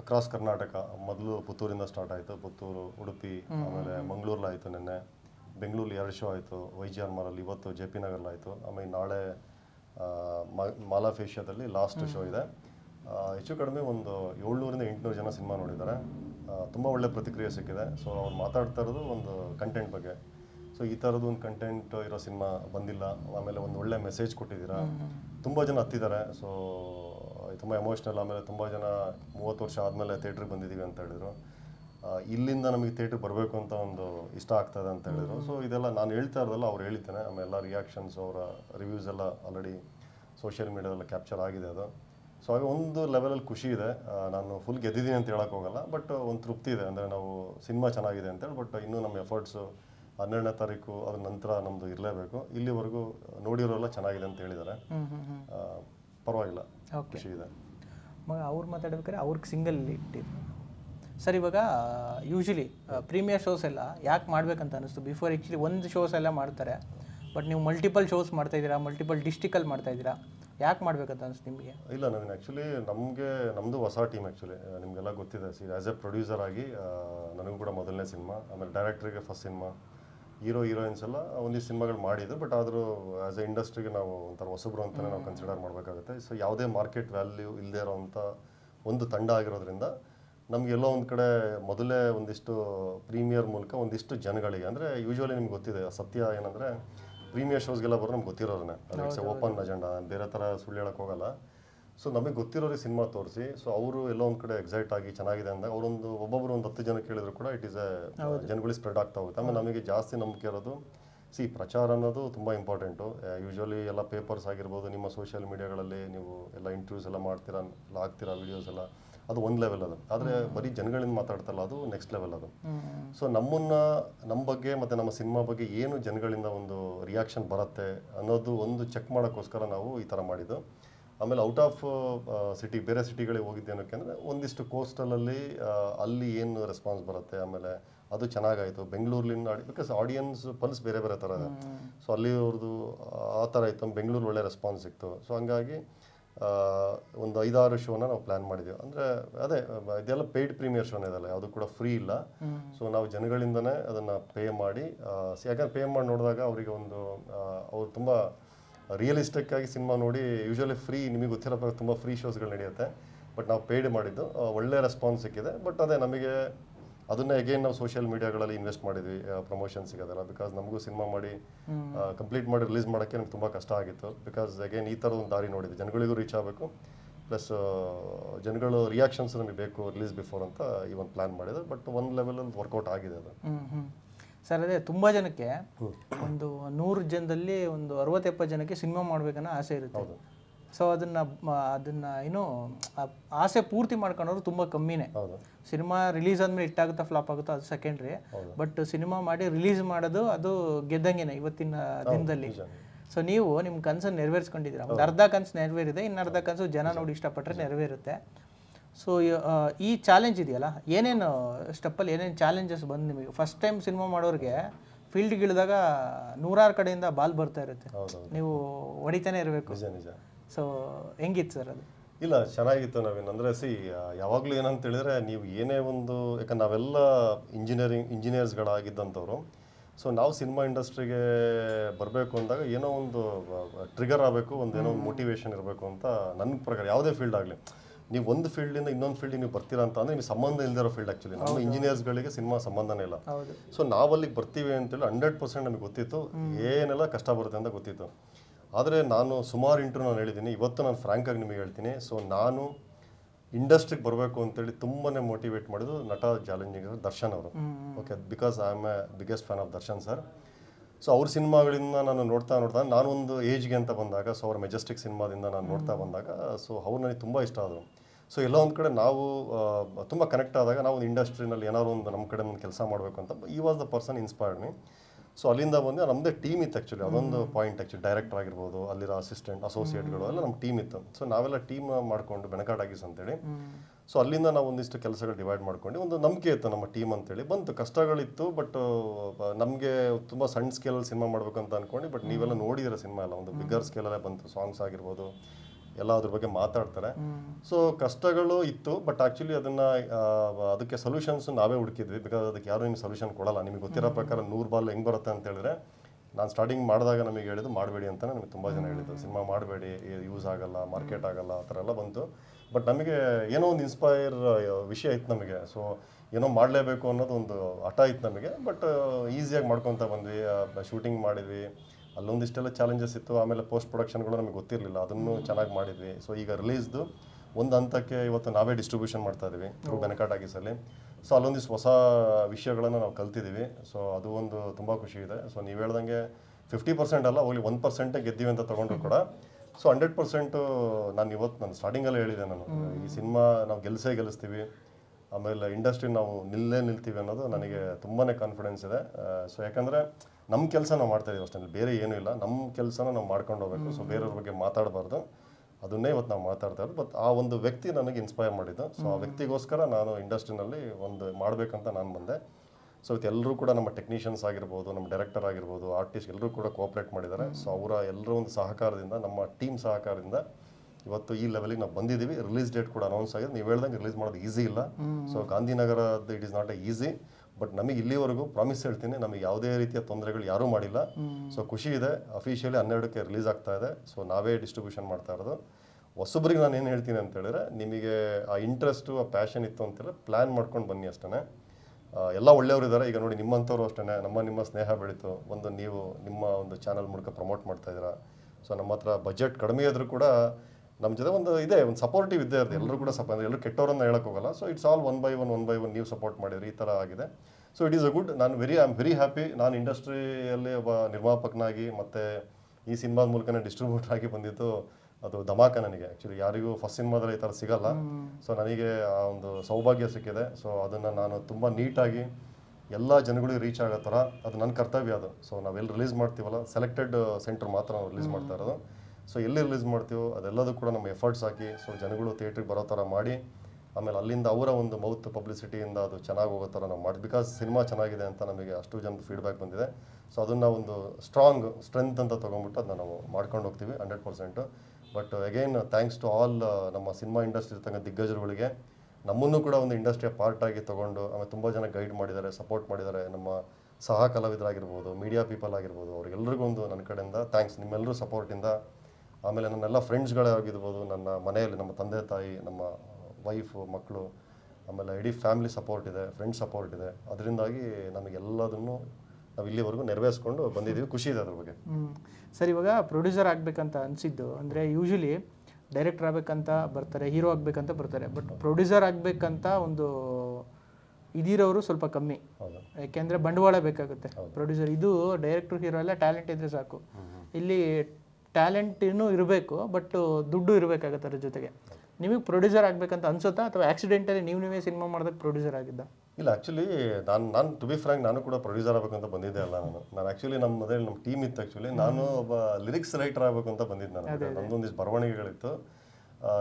ಅಕ್ರಾಸ್ ಕರ್ನಾಟಕ ಮೊದಲು ಪುತ್ತೂರಿಂದ ಸ್ಟಾರ್ಟ್ ಆಯಿತು ಪುತ್ತೂರು ಉಡುಪಿ ಆಮೇಲೆ ಮಂಗಳೂರಲ್ಲಾಯಿತು ನಿನ್ನೆ. ಬೆಂಗಳೂರಲ್ಲಿ ಎರಡು ಶೋ ಆಯಿತು ವೈ ಜಿ ಆರ್ ಮಾರಲ್ಲಿ ಇವತ್ತು ಜೆ ಪಿ ನಗರಲ್ಲಾಯಿತು ಆಮೇಲೆ ನಾಳೆ ಮಾಲಾ ಮ- ಲಾಸ್ಟ್ ಶೋ ಇದೆ. ಹೆಚ್ಚು ಕಡಿಮೆ ಒಂದು ಏಳ್ನೂರಿಂದ ಎಂಟುನೂರು ಜನ ಸಿನಿಮಾ ನೋಡಿದ್ದಾರೆ. ತುಂಬ ಒಳ್ಳೆ ಪ್ರತಿಕ್ರಿಯೆ ಸಿಕ್ಕಿದೆ. ಸೊ ಅವ್ರು ಮಾತಾಡ್ತಾ ಇರೋದು ಒಂದು ಕಂಟೆಂಟ್ ಬಗ್ಗೆ. ಸೊ ಈ ಥರದ್ದು ಒಂದು ಕಂಟೆಂಟ್ ಇರೋ ಸಿನಿಮಾ ಬಂದಿಲ್ಲ. ಆಮೇಲೆ ಒಂದು ಒಳ್ಳೆ ಮೆಸೇಜ್ ಕೊಟ್ಟಿದ್ದೀರಾ. ತುಂಬ ಜನ ಹತ್ತಿದ್ದಾರೆ. ಸೊ ತುಂಬ ಎಮೋಷ್ನಲ್ ಆಮೇಲೆ ತುಂಬ ಜನ ಮೂವತ್ತು ವರ್ಷ ಆದಮೇಲೆ ಥಿಯೇಟ್ರಿಗೆ ಬಂದಿದ್ದೀವಿ ಅಂತ ಹೇಳಿದರು. ಇಲ್ಲಿಂದ ನಮಗೆ ಥಿಯೇಟ್ರಿಗೆ ಬರಬೇಕು ಅಂತ ಒಂದು ಇಷ್ಟ ಆಗ್ತದೆ ಅಂತ ಹೇಳಿದರು. ಸೊ ಇದೆಲ್ಲ ನಾನು ಹೇಳ್ತಾ ಇರೋದಲ್ಲ ಅವ್ರು ಹೇಳ್ತೇನೆ ಆಮೇಲೆ ಎಲ್ಲ ರಿಯಾಕ್ಷನ್ಸ್ ಅವರ ರಿವ್ಯೂಸ್ ಎಲ್ಲ ಆಲ್ರೆಡಿ ಸೋಷಿಯಲ್ ಮೀಡಿಯಾದಲ್ಲ ಕ್ಯಾಪ್ಚರ್ ಆಗಿದೆ ಅದು. ಸೊ ಹಾಗೆ ಒಂದು ಲೆವೆಲಲ್ಲಿ ಖುಷಿ ಇದೆ. ನಾನು ಫುಲ್ ಗೆದ್ದಿದ್ದೀನಿ ಅಂತ ಹೇಳೋಕ್ಕೋಗಲ್ಲ ಬಟ್ ಒಂದು ತೃಪ್ತಿ ಇದೆ. ಅಂದರೆ ನಾವು ಸಿನಿಮಾ ಚೆನ್ನಾಗಿದೆ ಅಂತೇಳಿ ಬಟ್ ಇನ್ನೂ ನಮ್ಮ ಎಫರ್ಟ್ಸು ಹನ್ನೆರಡನೇ ತಾರೀಕು ಅದ್ರ ನಂತರ ನಮ್ಮದು ಇರಲೇಬೇಕು. ಇಲ್ಲಿವರೆಗೂ ನೋಡಿರೋರೆಲ್ಲ ಚೆನ್ನಾಗಿದೆ ಅಂತ ಹೇಳಿದ್ದಾರೆ. ಪರವಾಗಿಲ್ಲ. ಓಕೆ ಖುಷಿ ಇದೆ. ಮಗ ಅವ್ರು ಮಾತಾಡ್ಬೇಕಾದ್ರೆ ಅವ್ರಿಗೆ ಸಿಂಗಲ್ ಇಟ್ಟಿದ್ರು ಸರ್ ಇವಾಗ ಯೂಶಲಿ ಪ್ರೀಮಿಯರ್ ಶೋಸ್ ಎಲ್ಲ ಯಾಕೆ ಮಾಡ್ಬೇಕಂತ ಅನಿಸ್ತು? ಬಿಫೋರ್ ಆ್ಯಕ್ಚುಲಿ ಒಂದು ಶೋಸ್ ಎಲ್ಲ ಮಾಡ್ತಾರೆ ಬಟ್ ನೀವು ಮಲ್ಟಿಪಲ್ ಶೋಸ್ ಮಾಡ್ತಾ ಇದ್ದೀರಾ ಮಲ್ಟಿಪಲ್ ಡಿಸ್ಟಿಕಲ್ಲಿ ಮಾಡ್ತಾ ಇದ್ದೀರಾ? ಯಾಕೆ ಮಾಡ್ಬೇಕಂತ ಅನಿಸ್ತು ನಿಮಗೆ? ಇಲ್ಲ ನನಗೆ ಆ್ಯಕ್ಚುಲಿ ನಮಗೆ ನಮ್ಮದು ಹೊಸ ಟೀಮ್ ಆ್ಯಕ್ಚುಲಿ ನಿಮಗೆಲ್ಲ ಗೊತ್ತಿದೆ ಸಿ ಆ್ಯಸ್ ಎ ಪ್ರೊಡ್ಯೂಸರ್ ಆಗಿ ನನಗೂ ಕೂಡ ಮೊದಲನೇ ಸಿನಿಮಾ ಆಮೇಲೆ ಡೈರೆಕ್ಟ್ರಿಗೆ ಫಸ್ಟ್ ಸಿನಿಮಾ ಹೀರೋ ಹೀರೋಯಿನ್ಸ್ ಎಲ್ಲ ಒಂದಿಷ್ಟು ಸಿನಿಮಾಗಳು ಮಾಡಿದ್ದು ಬಟ್ ಆದರೂ ಆ್ಯಸ್ ಎ ಇಂಡಸ್ಟ್ರಿಗೆ ನಾವು ಒಂಥರ ಹೊಸಬ್ರು ಅಂತಲೇ ನಾವು ಕನ್ಸಿಡರ್ ಮಾಡಬೇಕಾಗುತ್ತೆ. ಸೊ ಯಾವುದೇ ಮಾರ್ಕೆಟ್ ವ್ಯಾಲ್ಯೂ ಇಲ್ಲದೆ ಇರೋವಂಥ ಒಂದು ತಂಡ ಆಗಿರೋದ್ರಿಂದ ನಮ್ಗೆ ಎಲ್ಲೋ ಒಂದು ಕಡೆ ಮೊದಲೇ ಒಂದಿಷ್ಟು ಪ್ರೀಮಿಯರ್ ಮೂಲಕ ಒಂದಿಷ್ಟು ಜನಗಳಿಗೆ ಅಂದರೆ ಯೂಶ್ವಲಿ ನಿಮ್ಗೆ ಗೊತ್ತಿದೆ ಸತ್ಯ ಏನಂದರೆ ಪ್ರೀಮಿಯರ್ ಶೋಸ್ಗೆಲ್ಲ ಬರೋ ನಮ್ಗೆ ಗೊತ್ತಿರೋರನ್ನೇ. ಓಪನ್ ಅಜೆಂಡಾ ಬೇರೆ ಥರ ಸುಳ್ಳು ಹೇಳೋಕ್ಕೋಗಲ್ಲ ಹೋಗಲ್ಲ. ಸೊ ನಮಗೆ ಗೊತ್ತಿರೋರಿಗೆ ಸಿನಿಮಾ ತೋರಿಸಿ. ಸೊ ಅವರು ಎಲ್ಲೋ ಒಂದು ಕಡೆ ಎಕ್ಸೈಟ್ ಆಗಿ ಚೆನ್ನಾಗಿದೆ ಅಂದಾಗ ಅವರೊಂದು ಒಬ್ಬೊಬ್ಬರು ಒಂದು ಹತ್ತು ಜನ ಕೇಳಿದ್ರು ಕೂಡ ಇಟ್ ಈಸ್ ಎ ಜನಗಳಿಗೆ ಸ್ಪ್ರೆಡ್ ಆಗ್ತಾ ಹೋಗುತ್ತೆ. ಆಮೇಲೆ ನಮಗೆ ಜಾಸ್ತಿ ನಂಬಿಕೆ ಇರೋದು ಸಿ ಪ್ರಚಾರ ಅನ್ನೋದು ತುಂಬ ಇಂಪಾರ್ಟೆಂಟು ಯೂಶ್ವಲಿ ಎಲ್ಲ ಪೇಪರ್ಸ್ ಆಗಿರ್ಬೋದು ನಿಮ್ಮ ಸೋಷಿಯಲ್ ಮೀಡಿಯಾಗಳಲ್ಲಿ ನೀವು ಎಲ್ಲ ಇಂಟರ್ವ್ಯೂಸ್ ಎಲ್ಲ ಮಾಡ್ತೀರಾ ಎಲ್ಲ ಹಾಕ್ತೀರಾ ವೀಡಿಯೋಸ್ ಎಲ್ಲ ಅದು ಒಂದು ಲೆವೆಲ್ ಅದು. ಆದರೆ ಬರೀ ಜನಗಳಿಂದ ಮಾತಾಡ್ತಲ್ಲ ಅದು ನೆಕ್ಸ್ಟ್ ಲೆವೆಲ್ ಅದು. ಸೊ ನಮ್ಮನ್ನ ನಮ್ಮ ಬಗ್ಗೆ ಮತ್ತು ನಮ್ಮ ಸಿನಿಮಾ ಬಗ್ಗೆ ಏನು ಜನಗಳಿಂದ ಒಂದು ರಿಯಾಕ್ಷನ್ ಬರುತ್ತೆ ಅನ್ನೋದು ಒಂದು ಚೆಕ್ ಮಾಡೋಕ್ಕೋಸ್ಕರ ನಾವು ಈ ಥರ ಮಾಡಿದ್ದು. ಆಮೇಲೆ ಔಟ್ ಆಫ್ ಸಿಟಿ ಬೇರೆ ಸಿಟಿಗಳಿಗೆ ಹೋಗಿದ್ದೆ ಅನ್ನೋಕ್ಕೆ ಅಂದರೆ ಒಂದಿಷ್ಟು ಕೋಸ್ಟಲಲ್ಲಿ ಅಲ್ಲಿ ಏನು ರೆಸ್ಪಾನ್ಸ್ ಬರುತ್ತೆ ಆಮೇಲೆ ಅದು ಚೆನ್ನಾಗಾಯಿತು. ಬೆಂಗಳೂರಿನಿಂದ ಬಿಕಾಸ್ ಆಡಿಯನ್ಸ್ ಪಲ್ಸ್ ಬೇರೆ ಬೇರೆ ಥರ ಇದೆ. ಸೊ ಅಲ್ಲಿ ಅವ್ರದ್ದು ಆ ಥರ ಇತ್ತು. ಬೆಂಗಳೂರು ಒಳ್ಳೆ ರೆಸ್ಪಾನ್ಸ್ ಸಿಕ್ತು. ಸೊ ಹಂಗಾಗಿ ಒಂದು ಐದಾರು ಶೋನ ನಾವು ಪ್ಲ್ಯಾನ್ ಮಾಡಿದ್ದೀವಿ ಅಂದರೆ ಅದೇ ಇದೆಲ್ಲ ಪೇಯ್ಡ್ ಪ್ರೀಮಿಯರ್ ಶೋನೇ ಇದೆಲ್ಲ ಯಾವುದು ಕೂಡ ಫ್ರೀ ಇಲ್ಲ. ಸೊ ನಾವು ಜನಗಳಿಂದನೇ ಅದನ್ನು ಪೇ ಮಾಡಿ ಯಾಕಂದರೆ ಪೇ ಮಾಡಿ ನೋಡಿದಾಗ ಅವರಿಗೆ ಒಂದು ಅವ್ರು ತುಂಬ ರಿಯಲಿಸ್ಟಿಕ್ ಆಗಿ ಸಿನಿಮಾ ನೋಡಿ ಯೂಶ್ವಲಿ ಫ್ರೀ ನಿಮಗೆ ಗೊತ್ತಿರೋ ಪ್ರಕಾರ ತುಂಬ ಫ್ರೀ ಶೋಸ್ಗಳು ನಡೆಯುತ್ತೆ. ಬಟ್ ನಾವು ಪೇಯ್ಡ್ ಮಾಡಿದ್ದು ಒಳ್ಳೆ ರೆಸ್ಪಾನ್ಸ್ ಸಿಕ್ಕಿದೆ. ಬಟ್ ಅದೇ ನಮಗೆ ಅದನ್ನ ಅಗೇನ್ ನಾವು ಸೋಷಿಯಲ್ ಮೀಡಿಯಾಗಳಲ್ಲಿ ಇನ್ವೆಸ್ಟ್ ಮಾಡಿದ್ವಿ ಪ್ರಮೋಷನ್ ಸಿಗೋದಲ್ಲ ಬಿಕಾಸ್ ನಮಗೂ ಸಿನಿಮಾ ಮಾಡಿ ಕಂಪ್ಲೀಟ್ ಮಾಡಿ ರಿಲೀಸ್ ಮಾಡೋಕ್ಕೆ ನಮ್ಗೆ ತುಂಬ ಕಷ್ಟ ಆಗಿತ್ತು. ಬಿಕಾಸ್ ಅಗೇನ್ ಈ ಥರದ ಒಂದು ದಾರಿ ನೋಡಿದ್ವಿ. ಜನಗಳಿಗೂ ರೀಚ್ ಆಗಬೇಕು. ಪ್ಲಸ್ ಜನಗಳು ರಿಯಾಕ್ಷನ್ಸ್ ನಮಗೆ ಬೇಕು ರಿಲೀಸ್ ಬಿಫೋರ್ ಅಂತ ಈ ಒಂದು ಪ್ಲಾನ್ ಮಾಡಿದ್ರು ಬಟ್ ಒಂದು ಲೆವೆಲಲ್ಲಿ ವರ್ಕೌಟ್ ಆಗಿದೆ ಅದು. ಸರ್ ಅದೇ ತುಂಬ ಜನಕ್ಕೆ ಒಂದು ನೂರು ಜನದಲ್ಲಿ ಒಂದು ಅರವತ್ತು ಎಪ್ಪತ್ತು ಜನಕ್ಕೆ ಸಿನಿಮಾ ಮಾಡ್ಬೇಕನ್ನೋ ಆಸೆ ಇರುತ್ತೆ. ಸೊ ಅದನ್ನ ಅದನ್ನ ಏನು ಆಸೆ ಪೂರ್ತಿ ಮಾಡ್ಕೊಂಡವ್ರು ತುಂಬ ಕಮ್ಮಿನೇ. ಸಿನಿಮಾ ರಿಲೀಸ್ ಆದ್ಮೇಲೆ ಇಟ್ಟಾಗುತ್ತಾ ಫ್ಲಾಪ್ ಆಗುತ್ತಾ ಅದು ಸೆಕೆಂಡ್ರಿ ಬಟ್ ಸಿನಿಮಾ ಮಾಡಿ ರಿಲೀಸ್ ಮಾಡೋದು ಅದು ಗೆದ್ದಂಗೆನೆ ಇವತ್ತಿನ ದಿನದಲ್ಲಿ. ಸೊ ನೀವು ನಿಮ್ಮ ಕನಸನ್ನು ನೆರವೇರಿಸ್ಕೊಂಡಿದ್ದೀರಾ? ಒಂದು ಅರ್ಧ ಕನಸು ನೆರವೇರಿದೆ ಇನ್ನು ಅರ್ಧ ಕನಸು ಜನ ನೋಡಿ ಇಷ್ಟಪಟ್ಟರೆ ನೆರವೇರುತ್ತೆ. ಸೊ ಈ ಚಾಲೆಂಜ್ ಇದೆಯಲ್ಲ ಏನೇನು ಸ್ಟೆಪ್ಪಲ್ಲಿ ಏನೇನು ಚಾಲೆಂಜಸ್ ಬಂದು ನಿಮಗೆ? ಫಸ್ಟ್ ಟೈಮ್ ಸಿನಿಮಾ ಮಾಡೋರಿಗೆ ಫೀಲ್ಡ್ಗೆ ಇಳಿದಾಗ ನೂರಾರು ಕಡೆಯಿಂದ ಬಾಲ್ ಬರ್ತಾ ಇರುತ್ತೆ. ನೀವು ಹೊಡಿತಾನೆ ಇರಬೇಕು. ನಿಜ ನಿಜ. ಸೊ ಹೆಂಗಿತ್ತು ಸರ್ ಅದು? ಇಲ್ಲ ಚೆನ್ನಾಗಿತ್ತು ನಾವೇನು. ಅಂದರೆ ಸಿ ಯಾವಾಗಲೂ ಏನಂತ ಹೇಳಿದ್ರೆ ನೀವು ಏನೇ ಒಂದು ಯಾಕಂದ್ರೆ ನಾವೆಲ್ಲ ಇಂಜಿನಿಯರಿಂಗ್ ಇಂಜಿನಿಯರ್ಸ್ಗಳಾಗಿದ್ದಂಥವ್ರು ಸೊ ನಾವು ಸಿನಿಮಾ ಇಂಡಸ್ಟ್ರಿಗೆ ಬರಬೇಕು ಅಂದಾಗ ಏನೋ ಒಂದು ಟ್ರಿಗರ್ ಆಗಬೇಕು ಒಂದು ಏನೋ ಒಂದು ಮೋಟಿವೇಶನ್ ಇರಬೇಕು ಅಂತ ನನ್ನ ಪ್ರಕಾರ. ಯಾವುದೇ ಫೀಲ್ಡ್ ಆಗಲಿ. ನೀವು ಒಂದು ಫೀಲ್ಡಿಂದ ಇನ್ನೊಂದು ಫೀಲ್ಡಿಗೆ ನೀವು ಬರ್ತೀರಾ ಅಂತ ಅಂದರೆ ನಿಮಗೆ ಸಂಬಂಧ ಇಲ್ದಿರೋ ಫೀಲ್ಡ್ ಆ್ಯಕ್ಚುಲಿ ನಮ್ಮ ಇಂಜಿನಿಯರ್ಸ್ಗಳಿಗೆ ಸಿನಿಮಾ ಸಂಬಂಧನೇ ಇಲ್ಲ. ಸೊ ನಾವಲ್ಲಿ ಬರ್ತೀವಿ ಬರ್ತೀವಿ ಅಂತೇಳಿ ಹಂಡ್ರೆಡ್ ಪರ್ಸೆಂಟ್ ನಮಗೆ ಗೊತ್ತಿತ್ತು. ಏನೆಲ್ಲ ಕಷ್ಟ ಬರುತ್ತೆ ಅಂತ ಗೊತ್ತಿತ್ತು. ಆದರೆ ನಾನು ಸುಮಾರು ಇಂಟ್ರು ನಾನು ಹೇಳಿದ್ದೀನಿ. ಇವತ್ತು ನಾನು ಫ್ರ್ಯಾಂಕಾಗಿ ನಿಮಗೆ ಹೇಳ್ತೀನಿ. ಸೊ ನಾನು ಇಂಡಸ್ಟ್ರಿಗೆ ಬರಬೇಕು ಅಂತೇಳಿ ತುಂಬಾ ಮೋಟಿವೇಟ್ ಮಾಡಿದ್ದು ನಟ ಚಾಲೆಂಜಿಂಗ್ ದರ್ಶನ್ ಅವರು. Okay because I am a biggest fan of Darshan sir so ಅವ್ರ ಸಿನಿಮಾಗಳಿಂದ ನಾನು ನೋಡ್ತಾ ನೋಡ್ತಾ ನಾನೊಂದು ಏಜ್ಗೆ ಅಂತ ಬಂದಾಗ ಸೊ ಅವ್ರ ಮೆಜೆಸ್ಟಿಕ್ ಸಿನಿಮಾದಿಂದ ನಾನು ನೋಡ್ತಾ ಬಂದಾಗ ಸೊ ಅವ್ರು ನನಗೆ ತುಂಬ ಇಷ್ಟ ಆದರು. ಸೊ ಎಲ್ಲ ಒಂದು ಕಡೆ ನಾವು ತುಂಬ ಕನೆಕ್ಟ್ ಆದಾಗ ನಾವು ಒಂದು ಇಂಡಸ್ಟ್ರಿನಲ್ಲಿ ಏನಾದ್ರು ಒಂದು ನಮ್ಮ ಕಡೆ ಒಂದು ಕೆಲಸ ಮಾಡಬೇಕು ಅಂತ ಈ was the person inspired me so ಅಲ್ಲಿಂದ ಬಂದು ನಮ್ಮದೇ ಟೀಮ್ ಇತ್ತು ಆ್ಯಕ್ಚುಲಿ ಅದೊಂದು ಪಾಯಿಂಟ್ ಆ್ಯಕ್ಚುಲಿ ಡೈರೆಕ್ಟರ್ ಆಗಿರ್ಬೋದು ಅಲ್ಲಿರೋ ಅಸಿಸ್ಟೆಂಟ್ ಅಸೋಸಿಯೇಟ್ಗಳು ಎಲ್ಲ ನಮ್ಮ ಟೀಮ್ ಇತ್ತು. ಸೊ ನಾವೆಲ್ಲ ಟೀಮ್ ಮಾಡಿಕೊಂಡು ಬೆನಕಾಟಾಗಿಸ್ ಅಂತೇಳಿ. ಸೊ ಅಲ್ಲಿಂದ ನಾವು ಒಂದಿಷ್ಟು ಕೆಲಸಗಳು ಡಿವೈಡ್ ಮಾಡ್ಕೊಂಡು ಒಂದು ನಂಬಿಕೆ ಇತ್ತು ನಮ್ಮ ಟೀಮ್ ಅಂತೇಳಿ. ಬಂತು ಕಷ್ಟಗಳಿತ್ತು ಬಟ್ ನಮಗೆ ತುಂಬ ಸಣ್ಣ ಸ್ಕೇಲಲ್ಲಿ ಸಿನಿಮಾ ಮಾಡಬೇಕಂತ ಅಂದ್ಕೊಂಡು ಅನ್ಕೊಂಡು ಬಟ್ ನೀವೆಲ್ಲ ನೋಡಿದಿರ ಸಿನಿಮಾ ಎಲ್ಲ. ಒಂದು ಬಿಗ್ಗರ್ ಸ್ಕೇಲಲ್ಲೇ ಬಂತು. ಸಾಂಗ್ಸ್ ಆಗಿರ್ಬೋದು ಎಲ್ಲ ಅದ್ರ ಬಗ್ಗೆ ಮಾತಾಡ್ತಾರೆ. ಸೊ ಕಷ್ಟಗಳು ಇತ್ತು ಬಟ್ ಆ್ಯಕ್ಚುಲಿ ಅದನ್ನ ಅದಕ್ಕೆ ಸೊಲ್ಯೂಷನ್ಸ್ ನಾವೇ ಹುಡುಕಿದ್ವಿ. ಬಿಕಾಸ್ ಅದಕ್ಕೆ ಯಾರು ನಿಮ್ಗೆ ಸೊಲ್ಯೂಷನ್ ಕೊಡಲ್ಲ. ನಿಮಗೆ ಗೊತ್ತಿರೋ ಪ್ರಕಾರ ನೂರು ಬಾಲ್ ಹೆಂಗೆ ಬರುತ್ತೆ ಅಂತ ಹೇಳಿದ್ರೆ ನಾನು ಸ್ಟಾರ್ಟಿಂಗ್ ಮಾಡಿದಾಗ ನಮಗೆ ಹೇಳಿದ್ದು ಮಾಡಬೇಡಿ ಅಂತ ನಮಗೆ ತುಂಬ ಜನ ಹೇಳಿದ್ದು. ಸಿನಿಮಾ ಮಾಡಬೇಡಿ ಯೂಸ್ ಆಗಲ್ಲ ಮಾರ್ಕೆಟ್ ಆಗಲ್ಲ ಆ ಥರ ಎಲ್ಲ ಬಂತು. ಬಟ್ ನಮಗೆ ಏನೋ ಒಂದು ಇನ್ಸ್ಪೈರ್ ವಿಷಯ ಇತ್ತು ನಮಗೆ. ಸೊ ಏನೋ ಮಾಡಲೇಬೇಕು ಅನ್ನೋದು ಒಂದು ಹಠ ಇತ್ತು ನಮಗೆ. ಬಟ್ ಈಸಿಯಾಗಿ ಮಾಡ್ಕೊತ ಬಂದ್ವಿ. ಶೂಟಿಂಗ್ ಮಾಡಿದ್ವಿ. ಅಲ್ಲೊಂದಿಷ್ಟೆಲ್ಲ ಚಾಲೆಂಜಸ್ ಇತ್ತು ಆಮೇಲೆ ಪೋಸ್ಟ್ ಪ್ರೊಡಕ್ಷನ್ಗಳು ನಮಗೆ ಗೊತ್ತಿರಲಿಲ್ಲ. ಅದನ್ನು ಚೆನ್ನಾಗಿ ಮಾಡಿದ್ವಿ. ಸೊ ಈಗ ರಿಲೀಸ್ದು ಒಂದು ಹಂತಕ್ಕೆ ಇವತ್ತು ನಾವೇ ಡಿಸ್ಟ್ರಿಬ್ಯೂಷನ್ ಮಾಡ್ತಾ ಇದ್ದೀವಿ ಥ್ರೂ ಬೆನಕಾಟ್ ಆಗಿಸಲ್ಲಿ ಸೊ ಅಲ್ಲೊಂದಿಷ್ಟು ಹೊಸ ವಿಷಯಗಳನ್ನು ನಾವು ಕಲ್ತಿದ್ದೀವಿ ಸೊ ಅದು ಒಂದು ತುಂಬ ಖುಷಿ ಇದೆ. ಸೊ ನೀವು ಹೇಳ್ದಂಗೆ ಫಿಫ್ಟಿ ಪರ್ಸೆಂಟ್ ಅಲ್ಲ ಹೋಗ್ಲಿ ಒನ್ ಪರ್ಸೆಂಟೇ ಗೆದ್ದೀವಿ ಅಂತ ತೊಗೊಂಡ್ರು ಕೂಡ. ಸೊ ಹಂಡ್ರೆಡ್ ಪರ್ಸೆಂಟು ನಾನು ಇವತ್ತು ನಾನು ಸ್ಟಾರ್ಟಿಂಗಲ್ಲೇ ಹೇಳಿದೆ ನಾನು. ಈ ಸಿನಿಮಾ ನಾವು ಗೆಲ್ಸೇ ಗೆಲ್ಲಿಸ್ತೀವಿ ಆಮೇಲೆ ಇಂಡಸ್ಟ್ರಿ ನಾವು ನಿಲ್ಲೇ ನಿಲ್ತೀವಿ ಅನ್ನೋದು ನನಗೆ ತುಂಬಾ ಕಾನ್ಫಿಡೆನ್ಸ್ ಇದೆ. ಸೊ ಯಾಕಂದರೆ ನಮ್ಮ ಕೆಲಸ ನಾವು ಮಾಡ್ತಾ ಇದೀವಿ ಅಷ್ಟೇ ಬೇರೆ ಏನೂ ಇಲ್ಲ. ನಮ್ಮ ಕೆಲಸನ ನಾವು ಮಾಡ್ಕೊಂಡು ಹೋಗ್ಬೇಕು. ಸೊ ಬೇರೆಯವ್ರ ಬಗ್ಗೆ ಮಾತಾಡಬಾರ್ದು. ಅದನ್ನೇ ಇವತ್ತು ನಾವು ಮಾತಾಡ್ತಾ ಇರೋದು. ಬಟ್ ಆ ಒಂದು ವ್ಯಕ್ತಿ ನನಗೆ ಇನ್ಸ್ಪೈರ್ ಮಾಡಿದ್ದು. ಸೊ ಆ ವ್ಯಕ್ತಿಗೋಸ್ಕರ ನಾನು ಇಂಡಸ್ಟ್ರಿನಲ್ಲಿ ಒಂದು ಮಾಡಬೇಕಂತ ನಾನು ಬಂದೆ. ಸೊ ಇವತ್ತು ಎಲ್ಲರೂ ಕೂಡ ನಮ್ಮ ಟೆಕ್ನಿಷಿಯನ್ಸ್ ಆಗಿರ್ಬೋದು ನಮ್ಮ ಡೈರೆಕ್ಟರ್ ಆಗಿರ್ಬೋದು ಆರ್ಟಿಸ್ಟ್ ಎಲ್ಲರೂ ಕೂಡ ಕೋಆಪ್ರೇಟ್ ಮಾಡಿದ್ದಾರೆ. ಸೊ ಅವರ ಎಲ್ಲರ ಒಂದು ಸಹಕಾರದಿಂದ ನಮ್ಮ ಟೀಮ್ ಸಹಕಾರದಿಂದ ಇವತ್ತು ಈ ಲೆವೆಲಿಗೆ ನಾವು ಬಂದಿದ್ದೀವಿ. ರಿಲೀಸ್ ಡೇಟ್ ಕೂಡ ಅನೌನ್ಸ್ ಆಗಿದೆ. ನೀವು ಹೇಳ್ದಂಗೆ ರಿಲೀಸ್ ಮಾಡೋದು ಈಸಿ ಇಲ್ಲ. ಸೊ ಗಾಂಧಿನಗರದ it is not a easy but ನಮಗೆ ಇಲ್ಲಿವರೆಗೂ ಪ್ರಾಮಿಸ್ ಹೇಳ್ತೀನಿ ನಮಗೆ ಯಾವುದೇ ರೀತಿಯ ತೊಂದರೆಗಳು ಯಾರೂ ಮಾಡಿಲ್ಲ. ಸೊ ಖುಷಿ ಇದೆ ಅಫಿಷಿಯಲಿ ಹನ್ನೆರಡಕ್ಕೆ ರಿಲೀಸ್ ಆಗ್ತಾ ಇದೆ. ಸೊ ನಾವೇ ಡಿಸ್ಟ್ರಿಬ್ಯೂಷನ್ ಮಾಡ್ತಾ ಇರೋದು. ಹೊಸಬ್ರಿಗೆ ನಾನು ಏನು ಹೇಳ್ತೀನಿ ಅಂತ ಹೇಳಿದ್ರೆ ನಿಮಗೆ ಆ ಇಂಟ್ರೆಸ್ಟು ಆ ಪ್ಯಾಷನ್ ಇತ್ತು ಅಂತೇಳಿ ಪ್ಲ್ಯಾನ್ ಮಾಡ್ಕೊಂಡು ಬನ್ನಿ ಅಷ್ಟೇ ಎಲ್ಲ ಒಳ್ಳೆಯವರು ಇದ್ದಾರೆ ಈಗ ನೋಡಿ ನಿಮ್ಮಂಥವ್ರು ಅಷ್ಟೇ ನಮ್ಮ ನಿಮ್ಮ ಸ್ನೇಹ ಬೆಳೀತು. ಒಂದು ನೀವು ನಿಮ್ಮ ಒಂದು ಚಾನಲ್ ಮೂಲಕ ಪ್ರಮೋಟ್ ಮಾಡ್ತಾ ಇದ್ದೀರಾ. ಸೊ ನಮ್ಮ ಹತ್ರ ಬಜೆಟ್ ಕಡಿಮೆ ಆದರೂ ಕೂಡ ನಮ್ಮ ಜೊತೆ ಒಂದು ಇದೆ, ಒಂದು ಸಪೋರ್ಟಿವ್ ಇದ್ದೇ ಇರುತ್ತೆ. ಎಲ್ಲರೂ ಕೂಡ ಸಪೋರ್ಟ್ ಎಲ್ಲರೂ ಕೆಟ್ಟವರನ್ನ ಹೇಳೋಕ್ಕೋಗಲ್ಲ so it's all one by one one by one ನೀವು ಸಪೋರ್ಟ್ ಮಾಡಿದ್ರಿ ಈ ಥರ ಆಗಿದೆ. So it is a good ನಾನು very I am very happy ನಾನು ಇಂಡಸ್ಟ್ರಿಯಲ್ಲಿ ಒಬ್ಬ ನಿರ್ಮಾಪಕನಾಗಿ ಮತ್ತು ಈ ಸಿನಿಮಾದ ಮೂಲಕನೇ ಡಿಸ್ಟ್ರಿಬ್ಯೂಟರ್ ಆಗಿ ಬಂದಿದ್ದು ಅದು ಧಮಾಕ ನನಗೆ. ಆ್ಯಕ್ಚುಲಿ ಯಾರಿಗೂ ಫಸ್ಟ್ ಸಿನಿಮಾದಲ್ಲಿ ಈ ಥರ ಸಿಗಲ್ಲ. ಸೊ ನನಗೆ ಆ ಒಂದು ಸೌಭಾಗ್ಯ ಸಿಕ್ಕಿದೆ. ಸೊ ಅದನ್ನು ನಾನು ತುಂಬ ನೀಟಾಗಿ ಎಲ್ಲ ಜನಗಳಿಗೆ ರೀಚ್ ಆಗೋ ಥರ ಅದು ನನ್ನ ಕರ್ತವ್ಯ ಅದು. ಸೊ ನಾವೆಲ್ಲಿ ರಿಲೀಸ್ ಮಾಡ್ತೀವಲ್ಲ ಸೆಲೆಕ್ಟೆಡ್ ಸೆಂಟರ್ ಮಾತ್ರ ನಾವು ರಿಲೀಸ್ ಮಾಡ್ತಾ ಇರೋದು. ಸೊ ಎಲ್ಲಿ ರಿಲೀಸ್ ಮಾಡ್ತೀವೋ ಅದೆಲ್ಲದೂ ಕೂಡ ನಮ್ಮ ಎಫರ್ಟ್ಸ್ ಹಾಕಿ ಸೊ ಜನಗಳು ಥಿಯೇಟ್ರಿಗೆ ಬರೋ ಥರ ಮಾಡಿ, ಆಮೇಲೆ ಅಲ್ಲಿಂದ ಅವರ ಒಂದು ಮೌತ್ ಪಬ್ಲಿಸಿಟಿಯಿಂದ ಅದು ಚೆನ್ನಾಗಿ ಹೋಗೋ ಥರ ನಾವು ಮಾಡಿ ಬಿಕಾಸ್ ಸಿನಿಮಾ ಚೆನ್ನಾಗಿದೆ ಅಂತ ನಮಗೆ ಅಷ್ಟು ಜನ ಫೀಡ್ಬ್ಯಾಕ್ ಬಂದಿದೆ. ಸೊ ಅದನ್ನು ಒಂದು ಸ್ಟ್ರಾಂಗ್ ಸ್ಟ್ರೆಂತ್ ಅಂತ ತೊಗೊಂಡ್ಬಿಟ್ಟು ಅದನ್ನ ನಾವು ಮಾಡ್ಕೊಂಡು ಹೋಗ್ತೀವಿ hundred percent but again thanks to all ನಮ್ಮ ಸಿನಿಮಾ ಇಂಡಸ್ಟ್ರಿ ಇರ್ತಕ್ಕಂಥ ದಿಗ್ಗಜರುಗಳಿಗೆ, ನಮ್ಮನ್ನು ಕೂಡ ಒಂದು ಇಂಡಸ್ಟ್ರಿಯ ಪಾರ್ಟಾಗಿ ತೊಗೊಂಡು, ಆಮೇಲೆ ತುಂಬ ಜನ ಗೈಡ್ ಮಾಡಿದ್ದಾರೆ ಸಪೋರ್ಟ್ ಮಾಡಿದ್ದಾರೆ, ನಮ್ಮ ಸಹ ಕಲಾವಿದರಾಗಿರ್ಬೋದು ಮೀಡಿಯಾ ಪೀಪಲ್ ಆಗಿರ್ಬೋದು, ಅವ್ರಿಗೆಲ್ರಿಗೂ ಒಂದು ನನ್ನ ಕಡೆಯಿಂದ ಥ್ಯಾಂಕ್ಸ್ ನಿಮ್ಮೆಲ್ಲರೂ ಸಪೋರ್ಟಿಂದ ಆಮೇಲೆ ನನ್ನೆಲ್ಲ ಫ್ರೆಂಡ್ಸ್ಗಳಾಗಿರ್ಬೋದು ನನ್ನ ಮನೆಯಲ್ಲಿ ನಮ್ಮ ತಂದೆ ತಾಯಿ ನಮ್ಮ ವೈಫು ಮಕ್ಕಳು ಆಮೇಲೆ ಇಡೀ ಫ್ಯಾಮಿಲಿ ಸಪೋರ್ಟ್ ಇದೆ ಫ್ರೆಂಡ್ಸ್ ಸಪೋರ್ಟ್ ಇದೆ. ಅದರಿಂದಾಗಿ ನಮಗೆಲ್ಲದನ್ನು ನಾವು ಇಲ್ಲಿವರೆಗೂ ನೆರವೇರಿಸ್ಕೊಂಡು ಬಂದಿದ್ದೀವಿ ಖುಷಿ ಇದೆ ಅದ್ರ ಬಗ್ಗೆ. ಸರ್ ಇವಾಗ ಪ್ರೊಡ್ಯೂಸರ್ ಆಗಬೇಕಂತ ಅನಿಸಿದ್ದು ಅಂದರೆ ಯೂಶಲಿ ಡೈರೆಕ್ಟರ್ ಆಗಬೇಕಂತ ಬರ್ತಾರೆ ಹೀರೋ ಆಗಬೇಕಂತ ಬರ್ತಾರೆ ಬಟ್ ಪ್ರೊಡ್ಯೂಸರ್ ಆಗಬೇಕಂತ ಒಂದು ಇದಿರೋರು ಸ್ವಲ್ಪ ಕಮ್ಮಿ. ಹೌದು. ಯಾಕೆಂದರೆ ಬಂಡವಾಳ ಬೇಕಾಗುತ್ತೆ. ಪ್ರೊಡ್ಯೂಸರ್ ಇದು ಡೈರೆಕ್ಟರ್ ಹೀರೋ ಎಲ್ಲ ಟ್ಯಾಲೆಂಟ್ ಇದ್ದರೆ ಸಾಕು. ಇಲ್ಲಿ ಟ್ಯಾಲೆಂಟ್ ಇನ್ನೂ ಇರಬೇಕು ಬಟ್ ದುಡ್ಡು ಇರಬೇಕಾಗತ್ತೆ ಅದ್ರ ಜೊತೆಗೆ. ನಿಮಗೆ ಪ್ರೊಡ್ಯೂಸರ್ ಆಗಬೇಕಂತ ಅನ್ಸುತ್ತಾ? ಅಥವಾ ಆಕ್ಸಿಡೆಂಟಲ್ಲಿ ನೀವು ನೀವೇ ಸಿನಿಮಾ ಮಾಡಿದಾಗ ಪ್ರೊಡ್ಯೂಸರ್ ಆಗಿದ್ದ? ಇಲ್ಲ ಆ್ಯಕ್ಚುಲಿ ನಾನು ನಾನು ಟು ಬಿ ಫ್ರ್ಯಾಂಕ್ ನಾನು ಕೂಡ ಪ್ರೊಡ್ಯೂಸರ್ ಆಗಬೇಕಂತ ಬಂದಿದ್ದೆ ಅಲ್ಲ ನಾನು. ನಾನು ಆ್ಯಕ್ಚುಲಿ ನಮ್ಮ ಅದೇ ನಮ್ಮ ಟೀಮ್ ಇತ್ತು ಆ್ಯಕ್ಚುಲಿ ನಾನು ಒಬ್ಬ ಲಿರಿಕ್ಸ್ ರೈಟರ್ ಆಗಬೇಕು ಅಂತ ಬಂದಿದ್ದೆ ನಾನು. ನಮ್ಮದೊಂದಿಷ್ಟು ಬರವಣಿಗೆಗಳಿತ್ತು.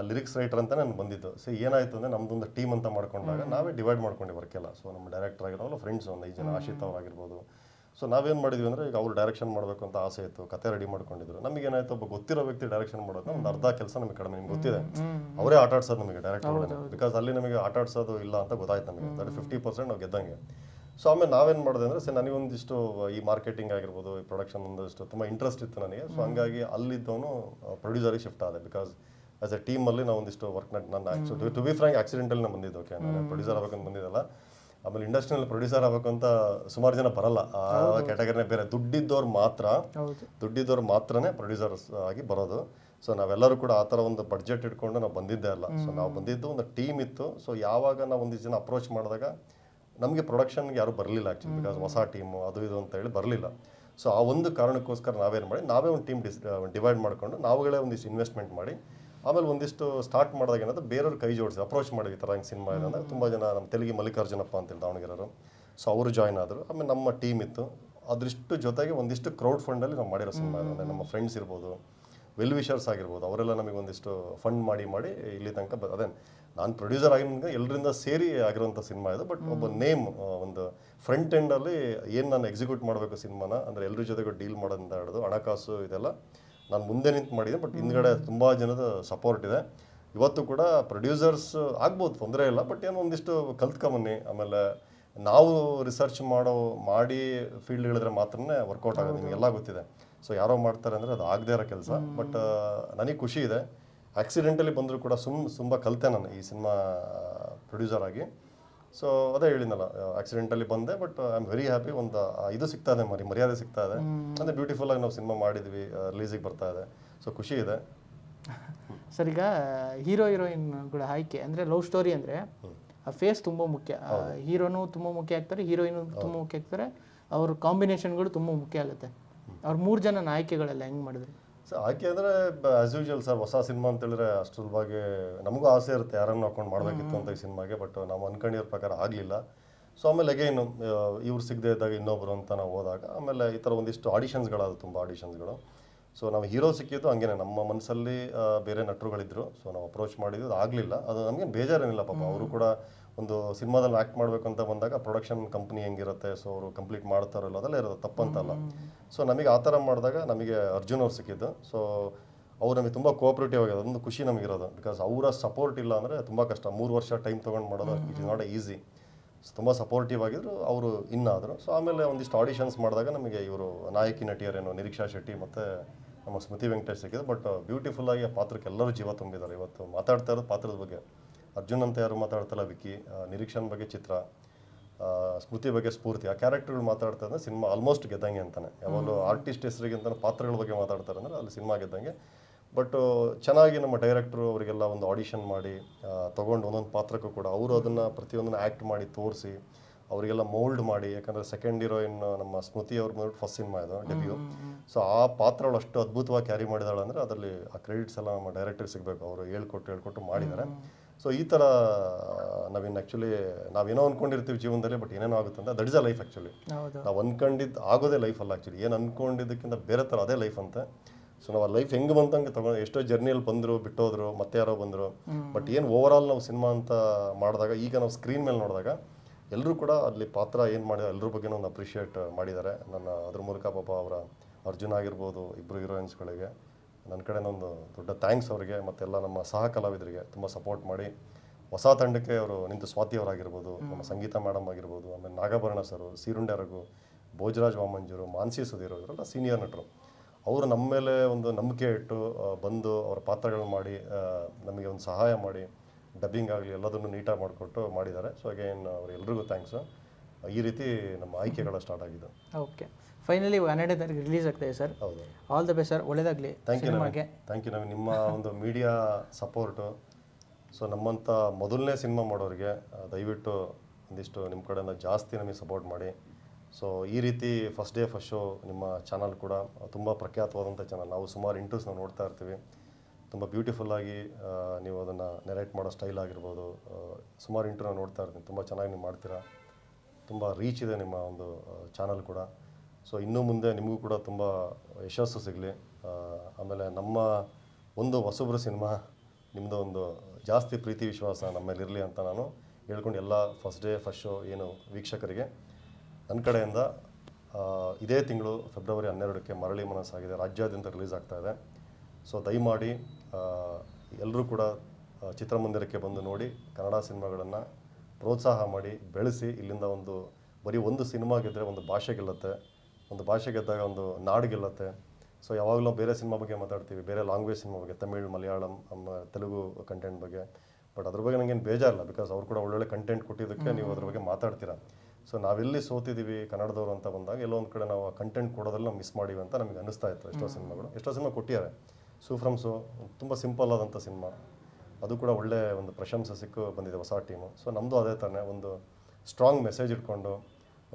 ಲಿರಿಕ್ಸ್ ರೈಟರ್ ಅಂತ ನಾನು ಬಂದಿದ್ದು. ಸೊ ಏನಾಯಿತು ಅಂದರೆ ನಮ್ಮದೊಂದು ಟೀಮ್ ಅಂತ ಮಾಡ್ಕೊಂಡಾಗ ನಾವೇ ಡಿವೈಡ್ ಮಾಡ್ಕೊಂಡು ವರ್ಕೆಲ್ಲ ಸೊ ನಮ್ಮ ಡೈರೆಕ್ಟರ್ ಆಗಿರೋಲ್ಲ ಫ್ರೆಂಡ್ಸ್ ಒಂದು ಐದು ಜನ ಆಶಿತ್ ಅವರಾಗಿರ್ಬೋದು ಸೊ ನಾವೇನು ಮಾಡಿದ್ವಿ ಅಂದರೆ ಈಗ ಅವ್ರು ಡೈರೆಕ್ಷನ್ ಮಾಡಬೇಕು ಅಂತ ಆಸೆ ಇತ್ತು ಕತೆ ರೆಡಿ ಮಾಡ್ಕೊಂಡಿದ್ರು. ನಮಗೆ ಏನಾಯ್ತು ಒಬ್ಬ ಗೊತ್ತಿರೋ ವ್ಯಕ್ತಿ ಡೈರೆಕ್ಷನ್ ಮಾಡೋದು ಒಂದು ಅರ್ಧ ಕೆಲಸ ನಮಗೆ ಕಡಿಮೆ ನಿಮ್ಗೆ ಗೊತ್ತಿದೆ. ಅವರೇ ಆಟ ಆಡ್ಸೋದು ನಮಗೆ ಡೈರೆಕ್ಟ್ ಬಿಕಾಸ್ ಅಲ್ಲಿ ನಮಗೆ ಆಟ ಆಡ್ಸೋದು ಇಲ್ಲ ಅಂತ ಗೊತ್ತಾಯ್ತು ನಮಗೆ. ದಟ್ ಫಿಫ್ಟಿ ಪರ್ಸೆಂಟ್ ನಾವು ಗೆದ್ದಂಗೆ. ಸೊ ಆಮೇಲೆ ನಾವೇನು ಮಾಡಿದೆ ಅಂದರೆ ಸರ್ ನನಗೊಂದಿಷ್ಟು ಈ ಮಾರ್ಕೆಟಿಂಗ್ ಆಗಿರ್ಬೋದು ಈ ಪ್ರೊಡಕ್ಷನ್ ಒಂದಿಷ್ಟು ತುಂಬ ಇಂಟ್ರೆಸ್ಟ್ ಇತ್ತು ನನಗೆ. ಸೊ ಹಂಗಾಗಿ ಅಲ್ಲಿದ್ದವನು ಪ್ರೊಡ್ಯೂಸರಿಗೆ ಶಿಫ್ಟ್ ಆದೆ. ಬಿಕಾಸ್ ಆಸ್ ಎ ಟೀಮಲ್ಲಿ ನಾವು ಒಂದಿಷ್ಟು ವರ್ಕ್ ನನ್ನ actually to be frank accidentally ನಾನು ಬಂದಿದ್ದು ಓಕೆ ನಾನು ಪ್ರೊಡ್ಯೂಸರ್ ಆಗ್ಬೇಕಂತ ಬಂದಿದ್ದಲ್ಲ. ಆಮೇಲೆ ಇಂಡಸ್ಟ್ರಿಯಲ್ ಪ್ರೊಡ್ಯೂಸರ್ ಆಗಬೇಕು ಅಂತ ಸುಮಾರು ಜನ ಬರಲ್ಲ. ಆ ಕ್ಯಾಟಗರಿನೇ ಬೇರೆ. ದುಡ್ಡಿದ್ದವ್ರು ಮಾತ್ರ ದುಡ್ಡಿದ್ದವ್ರು ಮಾತ್ರನೇ ಪ್ರೊಡ್ಯೂಸರ್ಸ್ ಆಗಿ ಬರೋದು. ಸೊ ನಾವೆಲ್ಲರೂ ಕೂಡ ಆ ಥರ ಒಂದು ಬಡ್ಜೆಟ್ ಇಟ್ಕೊಂಡು ನಾವು ಬಂದಿದ್ದೇ ಅಲ್ಲ. ಸೊ ನಾವು ಬಂದಿದ್ದು ಒಂದು ಟೀಮ್ ಇತ್ತು. ಸೊ ಯಾವಾಗ ನಾವು ಒಂದಿಷ್ಟು ಜನ ಅಪ್ರೋಚ್ ಮಾಡಿದಾಗ ನಮಗೆ ಪ್ರೊಡಕ್ಷನ್ಗೆ ಯಾರು ಬರಲಿಲ್ಲ ಆ್ಯಕ್ಚುಲಿ ಬಿಕಾಸ್ ಹೊಸ ಟೀಮು ಅದು ಇದು ಅಂತ ಹೇಳಿ ಬರಲಿಲ್ಲ. ಸೊ ಆ ಒಂದು ಕಾರಣಕ್ಕೋಸ್ಕರ ನಾವೇನು ಮಾಡಿ ನಾವೇ ಒಂದು ಟೀಮ್ ಡಿಸ್ ಡಿವೈಡ್ ಮಾಡಿಕೊಂಡು ನಾವುಗಳೇ ಒಂದಿಷ್ಟು ಇನ್ವೆಸ್ಟ್ಮೆಂಟ್ ಮಾಡಿ ಆಮೇಲೆ ಒಂದಿಷ್ಟು ಸ್ಟಾರ್ಟ್ ಮಾಡಿದಾಗ ಏನಂದ್ರೆ ಬೇರೆಯವ್ರು ಕೈ ಜೋಡಿಸಿ ಅಪ್ರೋಚ್ ಮಾಡಿದ್ವಿ ಈ ಥರ ಹಿಂಗೆ ಸಿನಿಮಾ ಏನಂದ್ರೆ ಅಂದ್ರೆ ತುಂಬ ಜನ ನಮ್ಮ ತೆಲುಗಿ ಮಲ್ಲಿಕಾರ್ಜುನಪ್ಪ ಅಂತೇಳಿ ದಾವಣಗೆರೆಯವರು. ಸೊ ಅವರು ಜಾಯ್ನ್ ಆದರು. ಆಮೇಲೆ ನಮ್ಮ ಟೀಮ್ ಇತ್ತು. ಅದರಿಷ್ಟು ಜೊತೆಗೆ ಒಂದಿಷ್ಟು ಕ್ರೌಡ್ ಫಂಡಲ್ಲಿ ನಾವು ಮಾಡಿರೋ ಸಿನಿಮಾ ಅಂದರೆ ನಮ್ಮ ಫ್ರೆಂಡ್ಸ್ ಇರ್ಬೋದು ವೆಲ್ ವಿಷರ್ಸ್ ಆಗಿರ್ಬೋದು ಅವರೆಲ್ಲ ನಮಗೆ ಒಂದಿಷ್ಟು ಫಂಡ್ ಮಾಡಿ ಮಾಡಿ ಇಲ್ಲಿ ತನಕ ಬ ಅದೇ ನಾನು ಪ್ರೊಡ್ಯೂಸರ್ ಆಗಿನ ಎಲ್ಲರಿಂದ ಸೇರಿ ಆಗಿರೋಂಥ ಸಿನಿಮಾ ಇದು. ಬಟ್ ಒಬ್ಬ ನೇಮ್ ಒಂದು ಫ್ರಂಟ್ ಎಂಡಲ್ಲಿ ಏನು ನಾನು ಎಕ್ಸಿಕ್ಯೂಟ್ ಮಾಡಬೇಕು ಸಿನಿಮಾನ ಅಂದರೆ ಎಲ್ಲರ ಜೊತೆಗೂ ಡೀಲ್ ಮಾಡೋದಿಂದ ಹಿಡಿದು ಹಣಕಾಸು ಇದೆಲ್ಲ ನಾನು ಮುಂದೆ ನಿಂತು ಮಾಡಿದೆ ಬಟ್ ಹಿಂದ್ಗಡೆ ತುಂಬ ಜನದ ಸಪೋರ್ಟ್ ಇದೆ. ಇವತ್ತು ಕೂಡ ಪ್ರೊಡ್ಯೂಸರ್ಸ್ ಆಗ್ಬೋದು ತೊಂದರೆ ಇಲ್ಲ ಬಟ್ ಏನೋ ಒಂದಿಷ್ಟು ಕಲ್ತ್ಕೊಂಬನ್ನಿ. ಆಮೇಲೆ ನಾವು ರಿಸರ್ಚ್ ಮಾಡೋ ಮಾಡಿ ಫೀಲ್ಡ್ ಹೇಳಿದ್ರೆ ಮಾತ್ರ ವರ್ಕೌಟ್ ಆಗೋದು ನಿಮಗೆಲ್ಲ ಗೊತ್ತಿದೆ. ಸೊ ಯಾರೋ ಮಾಡ್ತಾರೆ ಅಂದರೆ ಅದು ಆಗದೇ ಇರೋ ಕೆಲಸ. ಬಟ್ ನನಗೆ ಖುಷಿ ಇದೆ. ಆಕ್ಸಿಡೆಂಟಲಿ ಬಂದರೂ ಕೂಡ ಸುಮ್ ತುಂಬ ಕಲಿತೆ ನಾನು ಈ ಸಿನಿಮಾ ಪ್ರೊಡ್ಯೂಸರ್ ಆಗಿ. ಸೊ ಅದೇ ಹೇಳಿದ್ನಲ್ಲ ಆಕ್ಸಿಡೆಂಟಲ್ಲಿ ಬಂದೆ but I am very happy ಒಂದು ಇದು ಸಿಗ್ತಾ ಇದೆ ಮರಿ ಮರ್ಯಾದೆ ಸಿಗ್ತಾ ಇದೆ ಅಂದರೆ ಬ್ಯೂಟಿಫುಲ್ ಆಗಿ ನಾವು ಸಿನಿಮಾ ಮಾಡಿದ್ವಿ ರಿಲೀಸಿಗೆ ಬರ್ತಾ ಇದೆ. ಸೊ ಖುಷಿ ಇದೆ. ಸರ್ ಈಗ ಹೀರೋ ಹೀರೋಯಿನ್ ಕೂಡ ಆಯ್ಕೆ ಅಂದರೆ ಲವ್ ಸ್ಟೋರಿ ಅಂದರೆ ಆ ಫೇಸ್ ತುಂಬ ಮುಖ್ಯ. ಹೀರೋನು ತುಂಬ ಮುಖ್ಯ ಆಗ್ತಾರೆ ಹೀರೋಯಿನು ತುಂಬ ಮುಖ್ಯ ಆಗ್ತಾರೆ. ಅವ್ರ ಕಾಂಬಿನೇಷನ್ಗಳು ತುಂಬ ಮುಖ್ಯ ಆಗುತ್ತೆ. ಅವ್ರ ಮೂರು ಜನ ಆಯ್ಕೆಗಳೆಲ್ಲ ಹೆಂಗೆ ಮಾಡಿದ್ರಿ? ಸೊ ಆಕೆ ಅಂದರೆ ಆಸ್ ಯೂಶುವಲ್ ಸರ್ ಹೊಸ ಸಿನಿಮಾ ಅಂತೇಳಿದ್ರೆ ಅಷ್ಟು ಸುಲಭವಾಗಿ ನಮಗೂ ಆಸೆ ಇರುತ್ತೆ ಯಾರನ್ನು ಹಾಕೊಂಡು ಮಾಡಬೇಕಿತ್ತು ಅಂತ ಈ ಸಿನಿಮಾಗೆ ಬಟ್ ನಾವು ಅನ್ಕೊಂಡಿರೋ ಪ್ರಕಾರ ಆಗಲಿಲ್ಲ. ಸೊ ಆಮೇಲೆ ಅಗೈನು ಇವ್ರು ಸಿಗದೆ ಇದ್ದಾಗ ಇನ್ನೊಬ್ರು ಅಂತ ನಾವು ಹೋದಾಗ ಆಮೇಲೆ ಈ ಥರ ಒಂದಿಷ್ಟು ಆಡಿಷನ್ಸ್ಗಳಾದವು ತುಂಬ ಆಡಿಷನ್ಸ್ಗಳು ಸೊ ನಾವು ಹೀರೋ ಸಿಕ್ಕಿದ್ದು ಹಂಗೇನೆ ನಮ್ಮ ಮನಸ್ಸಲ್ಲಿ ಬೇರೆ ನಟರುಗಳಿದ್ರು. ಸೊ ನಾವು ಅಪ್ರೋಚ್ ಮಾಡಿದ್ದು ಆಗಲಿಲ್ಲ. ಅದು ನಮಗೇನು ಬೇಜಾರೇನಿಲ್ಲ ಪಾಪ ಅವರು ಕೂಡ ಒಂದು ಸಿನಿಮಾದಲ್ಲಿ ಆ್ಯಕ್ಟ್ ಮಾಡಬೇಕು ಅಂತ ಬಂದಾಗ ಪ್ರೊಡಕ್ಷನ್ ಕಂಪ್ನಿ ಹೆಂಗಿರುತ್ತೆ? ಸೊ ಅವರು ಕಂಪ್ಲೀಟ್ ಮಾಡ್ತಾರೋ ಇಲ್ಲ ಅದೆಲ್ಲ ಇರೋದು ತಪ್ಪಂತಲ್ಲ. ಸೊ ನಮಗೆ ಆ ಥರ ಮಾಡಿದಾಗ ನಮಗೆ ಅರ್ಜುನ್ ಅವ್ರು ಸಿಕ್ಕಿದ್ದು. ಸೊ ಅವ್ರು ನಮಗೆ ತುಂಬ ಕೋಆಪ್ರೇಟಿವ್ ಆಗಿದೆ ಅದೊಂದು ಖುಷಿ ನಮಗಿರೋದು. ಬಿಕಾಸ್ ಅವರ ಸಪೋರ್ಟ್ ಇಲ್ಲ ಅಂದರೆ ತುಂಬ ಕಷ್ಟ. ಮೂರು ವರ್ಷ ಟೈಮ್ ತೊಗೊಂಡು ಮಾಡೋದು ಇಟ್ ಇಸ್ ನಾಟ್ ಈಸಿ ತುಂಬ ಸಪೋರ್ಟಿವ್ ಆಗಿದ್ರು ಅವರು ಇನ್ನಾದರು ಸೊ ಆಮೇಲೆ ಒಂದಿಷ್ಟು ಆಡಿಷನ್ಸ್ ಮಾಡಿದಾಗ ನಮಗೆ ಇವರು ನಾಯಕಿ ನಟಿಯರೇನು ನಿರೀಕ್ಷಾ ಶೆಟ್ಟಿ ಮತ್ತು ನಮ್ಮ ಸ್ಮೃತಿ ವೆಂಕಟೇಶ್ ಸಿಕ್ಕಿದ್ರು. ಬಟ್ ಬ್ಯೂಟಿಫುಲ್ಲಾಗಿ ಆ ಪಾತ್ರಕ್ಕೆ ಎಲ್ಲರೂ ಜೀವ ತುಂಬಿದ್ದಾರೆ. ಇವತ್ತು ಮಾತಾಡ್ತಾ ಇರೋದು ಪಾತ್ರದ ಬಗ್ಗೆ. ಅರ್ಜುನ್ ಅಂತ ಯಾರು ಮಾತಾಡ್ತಲ್ಲ ವಿಕ್ಕಿ ನಿರೀಕ್ಷಣ ನಿರೀಕ್ಷನ್ ಬಗ್ಗೆ ಚಿತ್ರ ಸ್ಮೃತಿ ಬಗ್ಗೆ ಸ್ಫೂರ್ತಿ ಆ ಕ್ಯಾರೆಕ್ಟರ್ಗಳು ಮಾತಾಡ್ತಾ ಅಂದರೆ ಸಿನಿಮಾ ಆಲ್ಮೋಸ್ಟ್ ಗೆದ್ದಂಗೆ ಅಂತಾನೆ. ಯಾವಾಗಲೂ ಆರ್ಟಿಸ್ಟ್ ಹೆಸರಿಗಿಂತ ಪಾತ್ರಗಳ ಬಗ್ಗೆ ಮಾತಾಡ್ತಾರೆ ಅಂದರೆ ಅಲ್ಲಿ ಸಿನಿಮಾ ಗೆದ್ದಂಗೆ. ಬಟ್ ಚೆನ್ನಾಗಿ ನಮ್ಮ ಡೈರೆಕ್ಟ್ರು ಅವರಿಗೆಲ್ಲ ಒಂದು ಆಡಿಷನ್ ಮಾಡಿ ತೊಗೊಂಡು ಒಂದೊಂದು ಪಾತ್ರಕ್ಕೂ ಕೂಡ ಅವರು ಅದನ್ನು ಪ್ರತಿಯೊಂದನ್ನು ಆ್ಯಕ್ಟ್ ಮಾಡಿ ತೋರಿಸಿ ಅವರಿಗೆಲ್ಲ ಮೋಲ್ಡ್ ಮಾಡಿ ಯಾಕಂದರೆ ಸೆಕೆಂಡ್ ಹೀರೋಯಿನ್ ನಮ್ಮ ಸ್ಮೃತಿ ಅವ್ರ ಮೇಲೆ ಫಸ್ಟ್ ಸಿನಿಮಾ ಇದು ಡೆಬ್ಯೂ ಸೊ ಆ ಪಾತ್ರಗಳು ಅಷ್ಟು ಅದ್ಭುತವಾಗಿ ಕ್ಯಾರಿ ಮಾಡಿದಾಳೆ ಅಂದರೆ ಅದರಲ್ಲಿ ಆ ಕ್ರೆಡಿಟ್ಸ್ ಎಲ್ಲ ನಮ್ಮ ಡೈರೆಕ್ಟರ್ ಸಿಗಬೇಕು. ಅವರು ಹೇಳ್ಕೊಟ್ಟು ಹೇಳ್ಕೊಟ್ಟು ಮಾಡಿದ್ದಾರೆ. ಸೊ ಈ ಥರ ನಾವಿನ್ನು ಆ್ಯಕ್ಚುಲಿ ನಾವೇನೋ ಅಂದ್ಕೊಂಡಿರ್ತೀವಿ ಜೀವನದಲ್ಲಿ ಬಟ್ ಏನೇನೋ ಆಗುತ್ತೆ ಅಂತ that is a life actually ನಾವು ಅಂದ್ಕೊಂಡಿದ್ದು ಆಗೋದೇ ಲೈಫ್ ಅಲ್ಲ ಆ್ಯಕ್ಚುಲಿ ಏನು ಅನ್ಕೊಂಡಿದ್ದಕ್ಕಿಂತ ಬೇರೆ ಥರ ಅದೇ ಲೈಫ್ ಅಂತ. ಸೊ ನಾವು ಆ ಲೈಫ್ ಹೆಂಗೆ ಬಂತಂಗೆ ತಗೊಂಡು ಎಷ್ಟೋ ಜರ್ನಿಯಲ್ಲಿ ಬಂದರು ಬಿಟ್ಟೋದ್ರು ಮತ್ತೆ ಯಾರೋ ಬಂದರು. ಬಟ್ ಏನು ಓವರ್ ಆಲ್ ನಾವು ಸಿನಿಮಾ ಅಂತ ಮಾಡಿದಾಗ ಈಗ ನಾವು ಸ್ಕ್ರೀನ್ ಮೇಲೆ ನೋಡಿದಾಗ ಎಲ್ಲರೂ ಕೂಡ ಅಲ್ಲಿ ಪಾತ್ರ ಏನು ಮಾಡಿದ ಎಲ್ಲರ ಬಗ್ಗೆ ಒಂದು ಅಪ್ರಿಷಿಯೇಟ್ ಮಾಡಿದ್ದಾರೆ. ನನ್ನ ಅದ್ರ ಮೂಲಕ ಪಾಪ ಅವರ ಅರ್ಜುನ್ ಆಗಿರ್ಬೋದು ಇಬ್ಬರು ಹೀರೋಯಿನ್ಸ್ಗಳಿಗೆ ನನ್ನ ಕಡೆನೊಂದು ಒಂದು ದೊಡ್ಡ ಥ್ಯಾಂಕ್ಸ್ ಅವರಿಗೆ ಮತ್ತೆಲ್ಲ ನಮ್ಮ ಸಹ ಕಲಾವಿದರಿಗೆ ತುಂಬ ಸಪೋರ್ಟ್ ಮಾಡಿ. ಹೊಸ ತಂಡಕ್ಕೆ ಅವರು ನಿಂತು ಸ್ವಾತಿ ಅವರಾಗಿರ್ಬೋದು ನಮ್ಮ ಸಂಗೀತ ಮೇಡಮ್ ಆಗಿರ್ಬೋದು ಆಮೇಲೆ ನಾಗಭರಣ ಸರು ಸೀರುಂಡೆ ರಘು ಭೋಜರಾಜ್ ವಾಮಂಜೂರು ಮಾನ್ಸಿ ಸುಧೀರ್ ಇವರೆಲ್ಲ ಸೀನಿಯರ್ ನಟರು. ಅವರು ನಮ್ಮ ಮೇಲೆ ಒಂದು ನಂಬಿಕೆ ಇಟ್ಟು ಬಂದು ಅವರ ಪಾತ್ರಗಳನ್ನ ಮಾಡಿ ನಮಗೆ ಒಂದು ಸಹಾಯ ಮಾಡಿ ಡಬ್ಬಿಂಗ್ ಆಗಲಿ ಎಲ್ಲದನ್ನು ನೀಟಾಗಿ ಮಾಡಿಕೊಟ್ಟು ಮಾಡಿದ್ದಾರೆ. ಸೊ ಅಗೇನ್ ಅವರೆಲ್ಲರಿಗೂ ಥ್ಯಾಂಕ್ಸು ಈ ರೀತಿ ನಮ್ಮ ಆಯ್ಕೆಗಳು ಸ್ಟಾರ್ಟ್ ಆಗಿದೆ ಓಕೆ ಫೈನಲಿ ಹನ್ನೆರಡನೇ ತಾರೀಕು ರಿಲೀಸ್ ಆಗ್ತಾಯಿದೆ ಸರ್ ಹೌದು. ಆಲ್ ದ ಬೆಸ್ಟ್ ಸರ್ ಒಳ್ಳೇದಾಗಲಿ ಥ್ಯಾಂಕ್ ಯು ಸಿನಿಮಾಗೆ. ಥ್ಯಾಂಕ್ ಯು ನಮಗೆ ನಿಮ್ಮ ಒಂದು ಮೀಡಿಯಾ ಸಪೋರ್ಟು ಸೊ ನಮ್ಮಂಥ ಮೊದಲನೇ ಸಿನಿಮಾ ಮಾಡೋರಿಗೆ ದಯವಿಟ್ಟು ಒಂದಿಷ್ಟು ನಿಮ್ಮ ಕಡೆಯಿಂದ ಜಾಸ್ತಿ ನಮಗೆ ಸಪೋರ್ಟ್ ಮಾಡಿ. ಸೊ ಈ ರೀತಿ ಫಸ್ಟ್ ಡೇ ಫಸ್ಟ್ ಶೋ ನಿಮ್ಮ ಚಾನಲ್ ಕೂಡ ತುಂಬ ಪ್ರಖ್ಯಾತವಾದಂಥ ಚಾನಲ್ ನಾವು ಸುಮಾರು ಇಂಟರ್ವ್ಯೂಸ್ ನಾವು ನೋಡ್ತಾ ಇರ್ತೀವಿ. ತುಂಬ ಬ್ಯೂಟಿಫುಲ್ಲಾಗಿ ನೀವು ಅದನ್ನು ನೆರೇಟ್ ಮಾಡೋ ಸ್ಟೈಲ್ ಆಗಿರ್ಬೋದು. ಸುಮಾರು ಇಂಟರ್ವ್ಯೂ ನೋಡ್ತಾ ಇರ್ತೀನಿ. ತುಂಬ ಚೆನ್ನಾಗಿ ನೀವು ಮಾಡ್ತೀರಾ. ತುಂಬ ರೀಚ್ ಇದೆ ನಿಮ್ಮ ಒಂದು ಚಾನಲ್ ಕೂಡ. ಸೊ ಇನ್ನು ಮುಂದೆ ನಿಮಗೂ ಕೂಡ ತುಂಬ ಯಶಸ್ಸು ಸಿಗಲಿ. ಆಮೇಲೆ ನಮ್ಮ ಒಂದು ಹೊಸಬ್ರ ಸಿನಿಮಾ ನಿಮ್ಮದು ಒಂದು ಜಾಸ್ತಿ ಪ್ರೀತಿ ವಿಶ್ವಾಸ ನಮ್ಮ ಮೇಲೆ ಇರಲಿ ಅಂತ ನಾನು ಹೇಳ್ಕೊಂಡು ಎಲ್ಲ ಫಸ್ಟ್ ಡೇ ಫಸ್ಟ್ ಶೋ ಏನು ವೀಕ್ಷಕರಿಗೆ ನನ್ನ ಕಡೆಯಿಂದ ಇದೇ ತಿಂಗಳು ಫೆಬ್ರವರಿ ಹನ್ನೆರಡಕ್ಕೆ ಮರಳಿ ಮನಸ್ಸಾಗಿದೆ, ರಾಜ್ಯಾದ್ಯಂತ ರಿಲೀಸ್ ಆಗ್ತಾ ಇದೆ. ಸೊ ದಯಮಾಡಿ ಎಲ್ಲರೂ ಕೂಡ ಚಿತ್ರಮಂದಿರಕ್ಕೆ ಬಂದು ನೋಡಿ, ಕನ್ನಡ ಸಿನಿಮಾಗಳನ್ನು ಪ್ರೋತ್ಸಾಹ ಮಾಡಿ, ಬೆಳೆಸಿ, ಇಲ್ಲಿಂದ ಒಂದು ಬರೀ ಒಂದು ಸಿನಿಮಾ ಗೆದ್ದರೆ ಒಂದು ಭಾಷೆ ಗೆಲ್ಲುತ್ತೆ. ಒಂದು ಭಾಷೆ ಗೆದ್ದಾಗ ಒಂದು ನಾಡು ಗೆಲ್ಲತ್ತೆ ಸೊ ಯಾವಾಗಲೂ ಬೇರೆ ಸಿನಿಮಾ ಬಗ್ಗೆ ಮಾತಾಡ್ತೀವಿ. ಬೇರೆ ಲ್ಯಾಂಗ್ವೇಜ್ ಸಿನಿಮಾ ಬಗ್ಗೆ ತಮಿಳು ಮಲಯಾಳಂ ನಮ್ಮ ತೆಲುಗು ಕಂಟೆಂಟ್ ಬಗ್ಗೆ. ಬಟ್ ಅದ್ರ ಬಗ್ಗೆ ನನಗೇನು ಬೇಜಾರಿಲ್ಲ ಬಿಕಾಸ್ ಅವ್ರು ಕೂಡ ಒಳ್ಳೊಳ್ಳೆ ಕಂಟೆಂಟ್ ಕೊಟ್ಟಿದ್ದಕ್ಕೆ ನೀವು ಅದ್ರ ಬಗ್ಗೆ ಮಾತಾಡ್ತೀರಾ. ಸೊ ನಾವೆಲ್ಲಿ ಸೋತಿದ್ದೀವಿ ಕನ್ನಡದವರು ಅಂತ ಬಂದಾಗ ಎಲ್ಲೋ ಒಂದು ಕಡೆ ನಾವು ಕಂಟೆಂಟ್ ಕೊಡೋದ್ರಲ್ಲಿ ನಾವು ಮಿಸ್ ಮಾಡಿವಿ ಅಂತ ನಮಗೆ ಅನಿಸ್ತಾ ಇತ್ತು ಎಷ್ಟೋ ಸಿನಿಮಾಗಳು. ಎಷ್ಟೋ ಸಿನಿಮಾ ಕೊಟ್ಟಿದ್ದಾರೆ. ಸೂಫ್ರಮ್ಸು ತುಂಬ ಸಿಂಪಲ್ ಆದಂಥ ಸಿನಿಮಾ. ಅದು ಕೂಡ ಒಳ್ಳೆ ಒಂದು ಪ್ರಶಂಸೆ ಸಿಕ್ಕು ಬಂದಿದೆ ಹೊಸ ಟೀಮು. ಸೊ ನಮ್ಮದು ಅದೇ ಥರನೇ ಒಂದು ಸ್ಟ್ರಾಂಗ್ ಮೆಸೇಜ್ ಇಟ್ಕೊಂಡು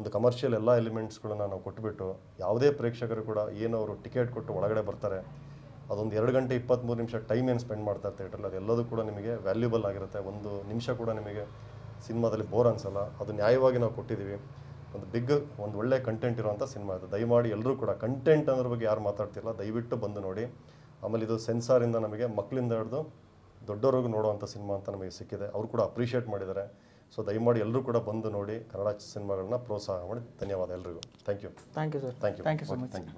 ಒಂದು ಕಮರ್ಷಿಯಲ್ ಎಲ್ಲ ಎಲಿಮೆಂಟ್ಸ್ಗಳನ್ನ ನಾವು ಕೊಟ್ಬಿಟ್ಟು, ಯಾವುದೇ ಪ್ರೇಕ್ಷಕರು ಕೂಡ ಏನು ಅವರು ಟಿಕೆಟ್ ಕೊಟ್ಟು ಒಳಗಡೆ ಬರ್ತಾರೆ, ಅದೊಂದು ಎರಡು ಗಂಟೆ ಇಪ್ಪತ್ತ್ಮೂರು ನಿಮಿಷ ಟೈಮ್ ಏನು ಸ್ಪೆಂಡ್ ಮಾಡ್ತಾರೆ ಥಿಯೇಟ್ರಲ್ಲಿ ಅದೆಲ್ಲದೂ ಕೂಡ ನಿಮಗೆ ವ್ಯಾಲ್ಯೂಬಲ್ ಆಗಿರುತ್ತೆ. ಒಂದು ನಿಮಿಷ ಕೂಡ ನಿಮಗೆ ಸಿನಿಮಾದಲ್ಲಿ ಬೋರ್ ಅನ್ಸಲ್ಲ, ಅದು ನ್ಯಾಯವಾಗಿ ನಾವು ಕೊಟ್ಟಿದ್ದೀವಿ ಒಂದು ಬಿಗ್ ಒಂದು ಒಳ್ಳೆ ಕಂಟೆಂಟ್ ಇರುವಂಥ ಸಿನಿಮಾ ಇದು. ದಯಮಾಡಿ ಎಲ್ಲರೂ ಕೂಡ ಕಂಟೆಂಟ್ ಅನ್ನೋದ್ರ ಬಗ್ಗೆ ಯಾರು ಮಾತಾಡ್ತಿಲ್ಲ, ದಯವಿಟ್ಟು ಬಂದು ನೋಡಿ. ಆಮೇಲೆ ಇದು ಸೆನ್ಸಾರಿಂದ ನಮಗೆ ಮಕ್ಕಳಿಂದ ಹಿಡಿದು ದೊಡ್ಡವ್ರಿಗೂ ನೋಡುವಂಥ ಸಿನಿಮಾ ಅಂತ ನಮಗೆ ಸಿಕ್ಕಿದೆ. ಅವರು ಕೂಡ ಅಪ್ರಿಷಿಯೇಟ್ ಮಾಡಿದ್ದಾರೆ. ಸೊ ದಯಮಾಡಿ ಎಲ್ಲರೂ ಕೂಡ ಬಂದು ನೋಡಿ ಕನ್ನಡ ಸಿನಿಮಾಗಳನ್ನ ಪ್ರೋತ್ಸಾಹ ಮಾಡಿ. ಧನ್ಯವಾದ ಎಲ್ರಿಗೂ. Thank you thank you sir thank you thank you so much thank you